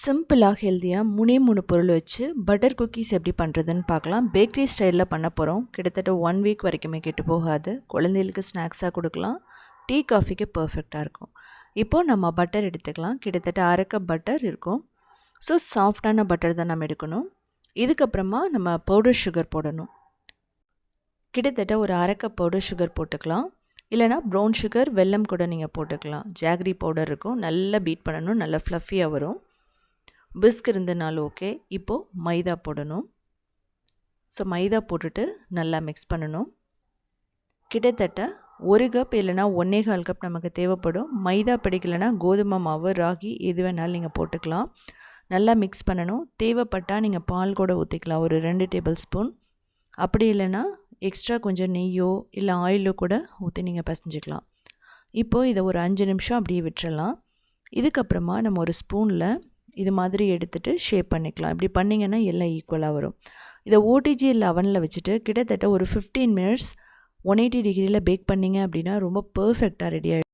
சிம்பிளாக ஹெல்த்தியாக முனே மூணு பொருள் வச்சு பட்டர் குக்கீஸ் எப்படி பண்ணுறதுன்னு பார்க்கலாம். பேக்கரி ஸ்டைலில் பண்ண போகிறோம் கிட்டத்தட்ட ஒன் வீக் வரைக்குமே கெட்டு போகாது. குழந்தைகளுக்கு ஸ்நாக்ஸாக கொடுக்கலாம். டீ காஃபிக்கு பர்ஃபெக்டாக இருக்கும். இப்போது நம்ம பட்டர் எடுத்துக்கலாம். கிட்டத்தட்ட அரை கப் பட்டர் இருக்கும். ஸோ சாஃப்டான பட்டர் தான் நம்ம எடுக்கணும். இதுக்கப்புறமா நம்ம பவுடர் சுகர் போடணும். கிட்டத்தட்ட ஒரு அரை கப் பவுடர் சுகர் போட்டுக்கலாம். இல்லைனா ப்ரௌன் சுகர் வெல்லம் கூட நீங்கள் போட்டுக்கலாம். ஜாகரி பவுடர் இருக்கும். நல்லா பீட் பண்ணணும். நல்லா ஃப்ளஃபியாக வரும். பிஸ்க் இருந்தனாலும் ஓகே. இப்போது மைதா போடணும். ஸோ மைதா போட்டுட்டு நல்லா மிக்ஸ் பண்ணணும். கிட்டத்தட்ட ஒரு கப் இல்லைனா ஒன்றே கால் கப் நமக்கு தேவைப்படும். மைதா பிடிக்கலைன்னா கோதுமை மாவு ராகி எது வேணாலும் நீங்கள் போட்டுக்கலாம். நல்லா மிக்ஸ் பண்ணணும். தேவைப்பட்டால் நீங்கள் பால் கூட ஊற்றிக்கலாம் ஒரு ரெண்டு டேபிள் ஸ்பூன் அப்படி இல்லைன்னா எக்ஸ்ட்ரா கொஞ்சம் நெய்யோ இல்லை ஆயிலோ கூட ஊற்றி நீங்கள் பசஞ்சிக்கலாம். இப்போது இதை ஒரு அஞ்சு நிமிஷம் அப்படியே விட்டுறலாம். இதுக்கப்புறமா நம்ம ஒரு ஸ்பூனில் இது மாதிரி எடுத்துகிட்டு ஷேப் பண்ணிக்கலாம். இப்படி பண்ணிங்கன்னா எல்லாம் ஈக்குவலாக வரும். இதை ஓடிஜி லெவனில் வச்சுட்டு கிட்டத்தட்ட ஒரு ஃபிஃப்டீன் மினிட்ஸ் ஒன் எயிட்டி டிகிரியில் பேக் பண்ணிங்க அப்படின்னா ரொம்ப பர்ஃபெக்டாக ரெடி ஆகிடும்